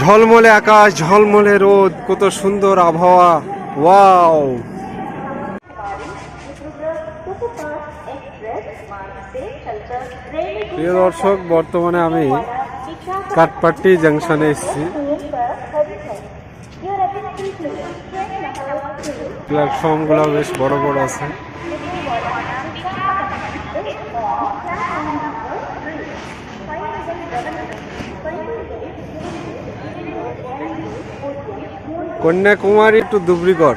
ঝলমলে আকাশ, ঝলমলে রোদ, কত সুন্দর আবহাওয়া। ওয়াও। প্রিয় দর্শক, বর্তমানে আমি কাটপাট্টি জাংশনে এসেছি। প্ল্যাটফর্মগুলো বেশ বড় বড় আছে। Kanyakumari to Dibrugarh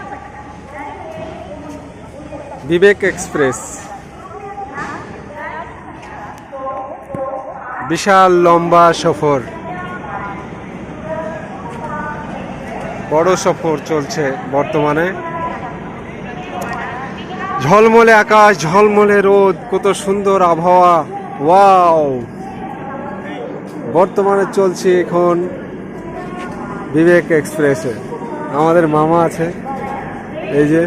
Vivek Express. বিশাল লম্বা সফর। বড় সফর চলছে বর্তমানে। ঝলমলে আকাশ, ঝলমলে রোদ, কত সুন্দর আবহাওয়া। ওয়াও! বর্তমানে চলছে এখন বিবেক এক্সপ্রেসে। আমাদের মামা আছে। এই যে।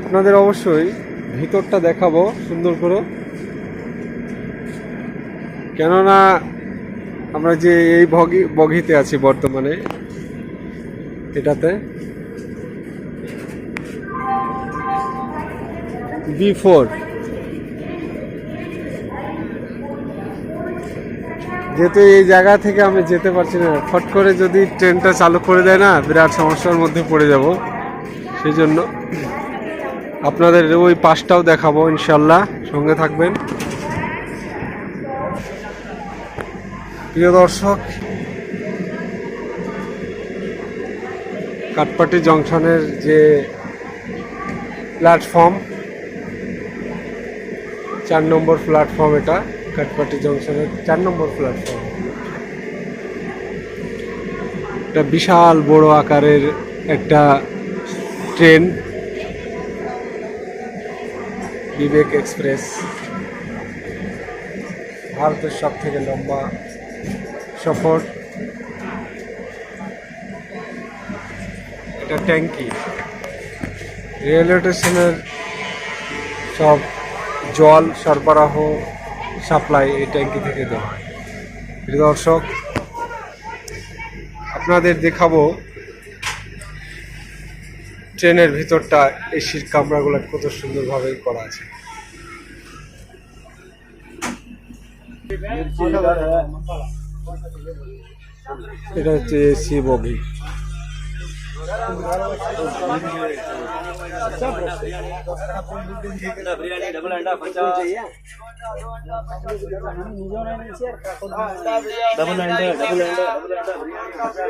আপনাদের অবশ্যই ভিতরটা দেখাবো সুন্দর করে। কেননা আমরা যে এই বগি বগিতে আছি বর্তমানে, এটাতে। বি ফোর যেহেতু এই জায়গা থেকে আমি যেতে পারছি না, ফট করে যদি ট্রেনটা চালু করে দেয় না, বিরাট সমস্যার মধ্যে পড়ে যাব। সেই জন্য আপনাদের ওই পাশটাও দেখাবো ইনশাল্লাহ। সঙ্গে থাকবেন। প্রিয় দর্শক, কাটপাটি জংশনের যে প্ল্যাটফর্ম চার নম্বর প্ল্যাটফর্ম এটা কাটপাটি জংশনের চার নম্বর প্ল্যাটফর্ম এটা বিশাল বড় আকারের একটা ট্রেন বিবেক এক্সপ্রেস। ভারতের সব থেকে লম্বা সফর। এটা ট্যাঙ্কি। রেলওয়ে স্টেশনের সব জল সরবরাহ, সাপ্লাই এই ট্যাঙ্কি থেকে দেওয়া হয়। প্রিয় দর্শক, আপনাদের দেখাবো ট্রেনের ভিতরটা এসির কামরাগুলো কত সুন্দরভাবে করা আছে। এটা হচ্ছে এসি বগি। બિરયાની ડબલ અંડા પચાસ ડબલ અંડા ડબલ અંડા